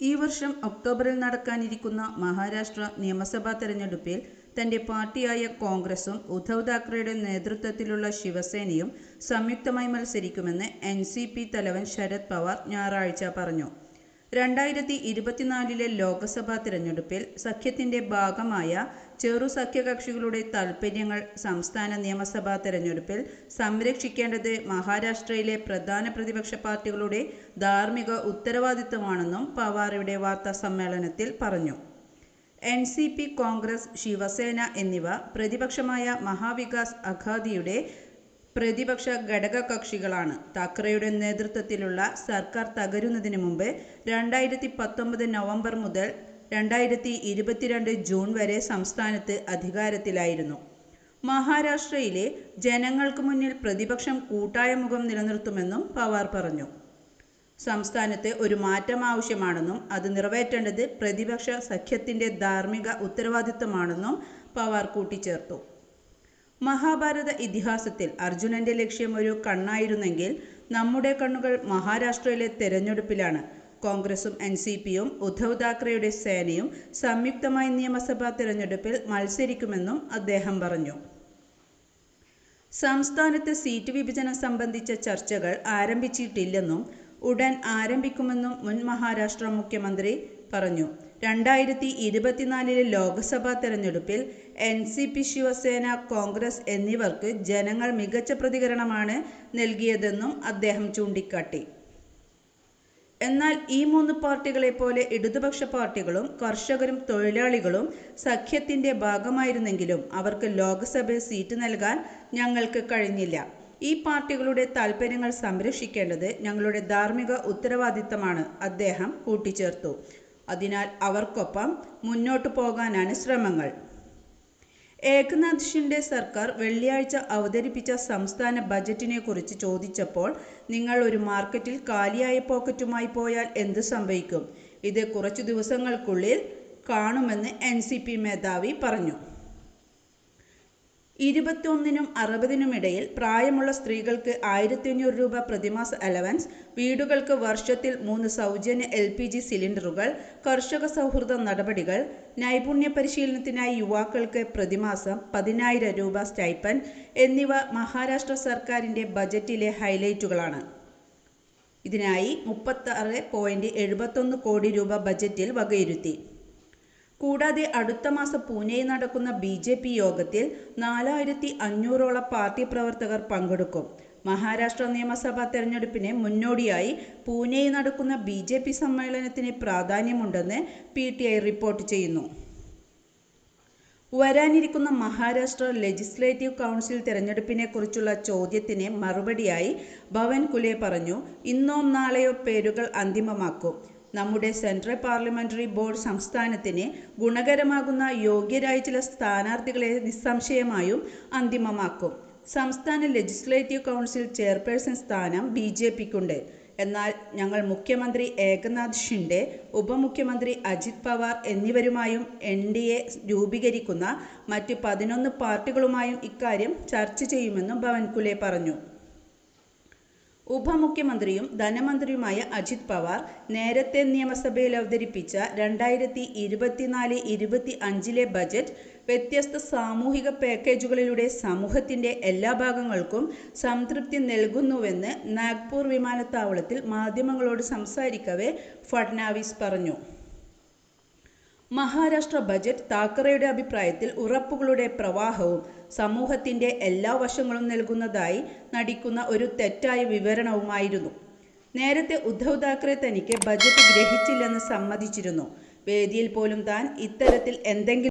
ഈ വർഷം ഒക്ടോബറിൽ നടക്കാനിരിക്കുന്ന മഹാരാഷ്ട്ര നിയമസഭാ തെരഞ്ഞെടുപ്പിൽ തന്റെ പാർട്ടിയായ കോൺഗ്രസും ഉദ്ധവ് താക്കറെയുടെ നേതൃത്വത്തിലുള്ള ശിവസേനയും സംയുക്തമായി മത്സരിക്കുമെന്ന് എൻ സി പി തലവൻ ശരത് പവാർ ഞായറാഴ്ച പറഞ്ഞു. രണ്ടായിരത്തി ഇരുപത്തിനാലിലെ ലോക്സഭാ തിരഞ്ഞെടുപ്പിൽ സഖ്യത്തിന്റെ ഭാഗമായ ചെറു സഖ്യകക്ഷികളുടെ താൽപ്പര്യങ്ങൾ സംസ്ഥാന നിയമസഭാ തെരഞ്ഞെടുപ്പിൽ സംരക്ഷിക്കേണ്ടത് മഹാരാഷ്ട്രയിലെ പ്രധാന പ്രതിപക്ഷ പാർട്ടികളുടെ ധാർമ്മിക ഉത്തരവാദിത്തമാണെന്നും പവാറിയുടെ വാർത്താ സമ്മേളനത്തിൽ പറഞ്ഞു. N C P Congress Shiv Sena എന്നിവ പ്രതിപക്ഷമായ മഹാവികാസ് അഘാദിയുടെ പ്രതിപക്ഷ ഘടകകക്ഷികളാണ്. താക്കറെയുടെ നേതൃത്വത്തിലുള്ള സർക്കാർ തകരുന്നതിന് മുമ്പ് രണ്ടായിരത്തി പത്തൊമ്പത് നവംബർ മുതൽ രണ്ടായിരത്തി ഇരുപത്തിരണ്ട് ജൂൺ വരെ സംസ്ഥാനത്ത് അധികാരത്തിലായിരുന്നു. മഹാരാഷ്ട്രയിലെ ജനങ്ങൾക്ക് മുന്നിൽ പ്രതിപക്ഷം കൂട്ടായ മുഖം നിലനിർത്തുമെന്നും പവാർ പറഞ്ഞു. സംസ്ഥാനത്ത് ഒരു മാറ്റം ആവശ്യമാണെന്നും അത് നിറവേറ്റേണ്ടത് പ്രതിപക്ഷ സഖ്യത്തിന്റെ ധാർമ്മിക ഉത്തരവാദിത്തമാണെന്നും പവാർ കൂട്ടിച്ചേർത്തു. മഹാഭാരത ഇതിഹാസത്തിൽ അർജുനന്റെ ലക്ഷ്യം ഒരു കണ്ണായിരുന്നെങ്കിൽ നമ്മുടെ കണ്ണുകൾ മഹാരാഷ്ട്രയിലെ തെരഞ്ഞെടുപ്പിലാണ്. കോൺഗ്രസും എൻ സി പിയും ഉദ്ധവ് താക്കറെയുടെ സേനയും സംയുക്തമായി നിയമസഭാ തെരഞ്ഞെടുപ്പിൽ മത്സരിക്കുമെന്നും അദ്ദേഹം പറഞ്ഞു. സംസ്ഥാനത്ത് സീറ്റ് വിഭജനം സംബന്ധിച്ച ചർച്ചകൾ ആരംഭിച്ചിട്ടില്ലെന്നും ഉടൻ ആരംഭിക്കുമെന്നും മുൻ മഹാരാഷ്ട്ര മുഖ്യമന്ത്രി പറഞ്ഞു. രണ്ടായിരത്തി ഇരുപത്തിനാലിലെ ലോക്സഭാ തെരഞ്ഞെടുപ്പിൽ N C P Shiv Sena Congress എന്നിവർക്ക് ജനങ്ങൾ മികച്ച പ്രതികരണമാണ് നൽകിയതെന്നും അദ്ദേഹം ചൂണ്ടിക്കാട്ടി. എന്നാൽ ഈ മൂന്ന് പാർട്ടികളെ പോലെ ഇടതുപക്ഷ പാർട്ടികളും കർഷകരും തൊഴിലാളികളും സഖ്യത്തിന്റെ ഭാഗമായിരുന്നെങ്കിലും അവർക്ക് ലോക്സഭയിൽ സീറ്റ് നൽകാൻ ഞങ്ങൾക്ക് കഴിഞ്ഞില്ല. ഈ പാർട്ടികളുടെ താൽപ്പര്യങ്ങൾ സംരക്ഷിക്കേണ്ടത് ഞങ്ങളുടെ ധാർമ്മിക ഉത്തരവാദിത്തമാണ് അദ്ദേഹം കൂട്ടിച്ചേർത്തു. അതിനാൽ അവർക്കൊപ്പം മുന്നോട്ടു പോകാനാണ് ശ്രമങ്ങൾ. ഏകനാഥ് ഷിൻഡെ സർക്കാർ വെള്ളിയാഴ്ച അവതരിപ്പിച്ച സംസ്ഥാന ബജറ്റിനെ കുറിച്ച് ചോദിച്ചപ്പോൾ നിങ്ങൾ ഒരു മാർക്കറ്റിൽ കാലിയായ പോക്കറ്റുമായി പോയാൽ എന്ത് സംഭവിക്കും? ഇത് കുറച്ചു ദിവസങ്ങൾക്കുള്ളിൽ കാണുമെന്ന് എൻ സി പി മേധാവി പറഞ്ഞു. ഇരുപത്തിയൊന്നിനും അറുപതിനും ഇടയിൽ പ്രായമുള്ള സ്ത്രീകൾക്ക് ആയിരത്തി അഞ്ഞൂറ് രൂപ പ്രതിമാസ അലവൻസ് വീടുകൾക്ക് വർഷത്തിൽ മൂന്ന് സൗജന്യ എൽ പി ജി സിലിണ്ടറുകൾ കർഷക സൗഹൃദ നടപടികൾ നൈപുണ്യ പരിശീലനത്തിനായി യുവാക്കൾക്ക് പ്രതിമാസം പതിനായിരം രൂപ സ്റ്റൈപ്പൻ എന്നിവ മഹാരാഷ്ട്ര സർക്കാരിന്റെ ബജറ്റിലെ ഹൈലൈറ്റുകളാണ്. ഇതിനായി മുപ്പത്താറ് പോയിന്റ് എഴുപത്തൊന്ന് കോടി രൂപ ബജറ്റിൽ വകയിരുത്തി. കൂടാതെ അടുത്ത മാസം പൂനെയിൽ നടക്കുന്ന ബി ജെ പി യോഗത്തിൽ നാലായിരത്തി അഞ്ഞൂറോളം പാർട്ടി പ്രവർത്തകർ പങ്കെടുക്കും. മഹാരാഷ്ട്ര നിയമസഭാ തെരഞ്ഞെടുപ്പിന് മുന്നോടിയായി പൂനെയിൽ നടക്കുന്ന ബി ജെ പി സമ്മേളനത്തിന് പ്രാധാന്യമുണ്ടെന്ന് പി ടി ഐ റിപ്പോർട്ട് ചെയ്യുന്നു. വരാനിരിക്കുന്ന മഹാരാഷ്ട്ര ലെജിസ്ലേറ്റീവ് കൗൺസിൽ തെരഞ്ഞെടുപ്പിനെ കുറിച്ചുള്ള ചോദ്യത്തിന് മറുപടിയായി ഭവൻ കുലെ പറഞ്ഞു ഇന്നോ നാളെയോ പേരുകൾ അന്തിമമാക്കും. നമ്മുടെ സെൻട്രൽ പാർലമെന്ററി ബോർഡ് സംസ്ഥാനത്തിന് ഗുണകരമാകുന്ന യോഗ്യരായ ചില സ്ഥാനാർത്ഥികളെ നിസ്സംശയമായും അന്തിമമാക്കും. സംസ്ഥാന ലെജിസ്ലേറ്റീവ് കൗൺസിൽ ചെയർപേഴ്സൺ സ്ഥാനം ബി ജെ പിക്കുണ്ട്. എന്നാൽ ഞങ്ങൾ മുഖ്യമന്ത്രി ഏകനാഥ് ഷിൻഡെ ഉപമുഖ്യമന്ത്രി അജിത് പവാർ എന്നിവരുമായും എൻ ഡി എ രൂപീകരിക്കുന്ന മറ്റ് പതിനൊന്ന് പാർട്ടികളുമായും ഇക്കാര്യം ചർച്ച ചെയ്യുമെന്നും ഭവൻകുലെ പറഞ്ഞു. ഉപമുഖ്യമന്ത്രിയും ധനമന്ത്രിയുമായ അജിത് പവാർ നേരത്തെ നിയമസഭയിൽ അവതരിപ്പിച്ച രണ്ടായിരത്തി ഇരുപത്തിനാല് ഇരുപത്തി അഞ്ചിലെ ബജറ്റ് വ്യത്യസ്ത സാമൂഹിക പാക്കേജുകളിലൂടെ സമൂഹത്തിന്റെ എല്ലാ ഭാഗങ്ങൾക്കും സംതൃപ്തി നൽകുന്നുവെന്ന് നാഗ്പൂർ വിമാനത്താവളത്തിൽ മാധ്യമങ്ങളോട് സംസാരിക്കവേ ഫഡ്നാവിസ് പറഞ്ഞു. മഹാരാഷ്ട്ര ബജറ്റ് താക്കറെയുടെ അഭിപ്രായത്തിൽ ഉറപ്പുകളുടെ പ്രവാഹവും സമൂഹത്തിന്റെ എല്ലാ വശങ്ങളും നൽകുന്നതായി നടിക്കുന്ന ഒരു തെറ്റായ വിവരണവുമായിരുന്നു. നേരത്തെ ഉദ്ധവ് താക്കറെ തനിക്ക് ബജറ്റ് ഗ്രഹിച്ചില്ലെന്ന് സമ്മതിച്ചിരുന്നു. വേദിയിൽ പോലും താൻ ഇത്തരത്തിൽ എന്തെങ്കിലും